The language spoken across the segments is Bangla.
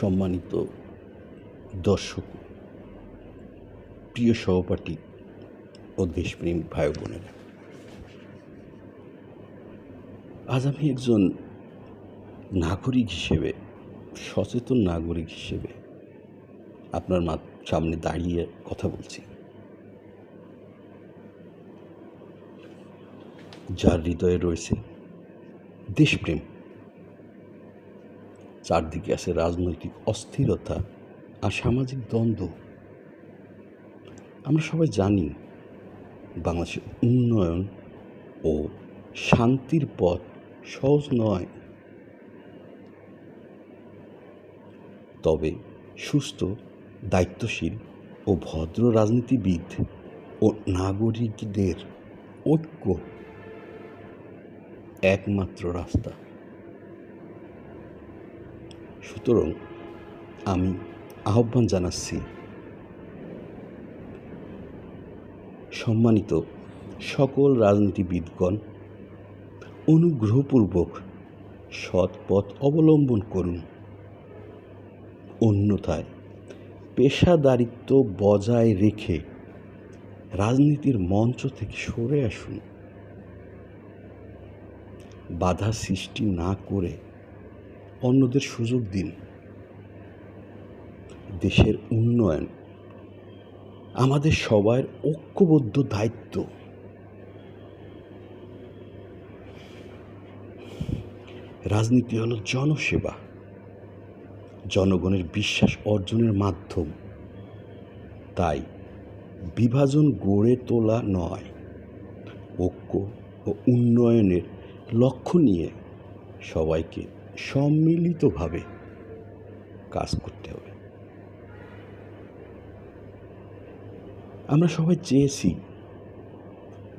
সম্মানিত দর্শক, প্রিয় সহপাঠী ও দেশপ্রেম ভাই বোনেরা। আজ আমি একজন নাগরিক হিসেবে, সচেতন নাগরিক হিসেবে আপনার মা সামনে দাঁড়িয়ে কথা বলছি। যার হৃদয়ে রয়েছে দেশপ্রেম। চারদিকে আছে রাজনৈতিক অস্থিরতা আর সামাজিক দ্বন্দ্ব। আমরা সবাই জানি বাংলাদেশের উন্নয়ন ও শান্তির পথ সহজ নয়। তবে সুস্থ, দায়িত্বশীল ও ভদ্র রাজনীতিবিদ ও নাগরিকদের ঐক্য একমাত্র রাস্তা। সুতরাং আমি আহ্বান জানাচ্ছি। সম্মানিত সকল রাজনীতিবিদগণ, অনুগ্রহপূর্বক সৎ পথ অবলম্বন করুন। অন্যথায় পেশাদারিত্ব বজায় রেখে রাজনীতির মঞ্চ থেকে সরে আসুন। বাধা সৃষ্টি না করে অন্যদের সুযোগ দিন। দেশের উন্নয়ন আমাদের সবার ঐক্যবদ্ধ দায়িত্ব। রাজনীতি হলো জনসেবা, জনগণের বিশ্বাস অর্জনের মাধ্যম। তাই বিভাজন গড়ে তোলা নয়, ঐক্য ও উন্নয়নের লক্ষ্য নিয়ে সবাইকে সম্মিলিতভাবে কাজ করতে হবে। আমরা সবাই চেয়েছি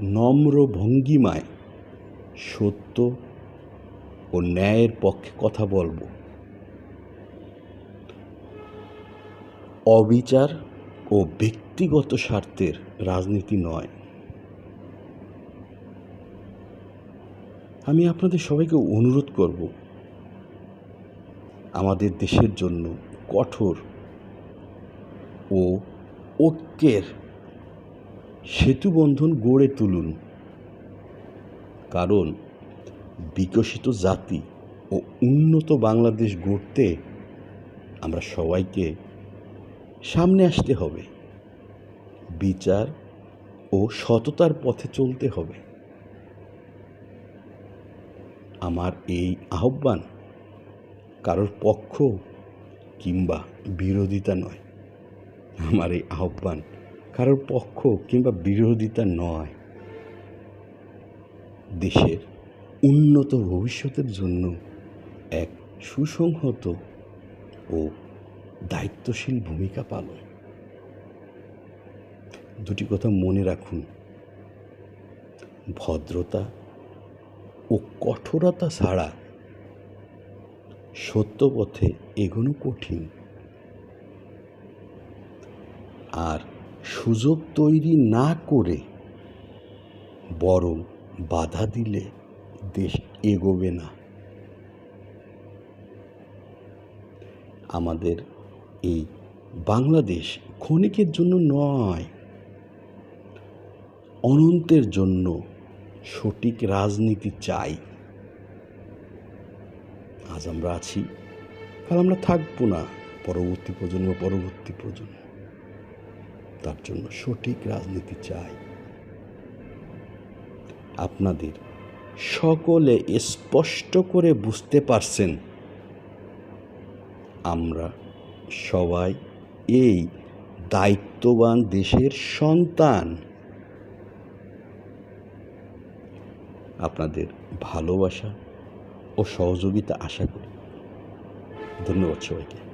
নম্র ভঙ্গিমায় সত্য ও ন্যায়ের পক্ষে কথা বলব। অবিচার ও ব্যক্তিগত স্বার্থের রাজনীতি নয়। আমি আপনাদের সবাইকে অনুরোধ করব আমাদের দেশের জন্য কঠোর ও ঐক্যের সেতুবন্ধন গড়ে তুলুন। কারণ বিকশিত জাতি ও উন্নত বাংলাদেশ গড়তে আমরা সবাইকে সামনে আসতে হবে। বিচার ও সততার পথে চলতে হবে। আমার এই আহ্বান কারোর পক্ষ কিংবা বিরোধিতা নয়। আমার এই আহ্বান কারোর পক্ষ কিংবা বিরোধিতা নয়। দেশের উন্নত ভবিষ্যতের জন্য এক সুসংহত ও দায়িত্বশীল ভূমিকা পালন। দুটি কথা মনে রাখুন। ভদ্রতা ও কঠোরতা ছাড়া সত্য পথে এগোনো কঠিন। আর সুযোগ তৈরি না করে বরং বাধা দিলে দেশ এগোবে না। আমাদের এই বাংলাদেশ ক্ষণিকের জন্য নয়, অনন্তের জন্য সঠিক রাজনীতি চাই। আজ আমরা আছি। কাল আমরা থাকব না পরবর্তী প্রজন্ম পরবর্তী প্রজন্ম। তার জন্য সঠিক রাজনীতি চাই। আপনাদের সকলে স্পষ্ট করে বুঝতে পারছেন, আমরা সবাই এই দায়িত্ববান দেশের সন্তান। আপনাদের ভালোবাসা ও সহযোগিতা আশা করি। ধন্যবাদ সবাইকে।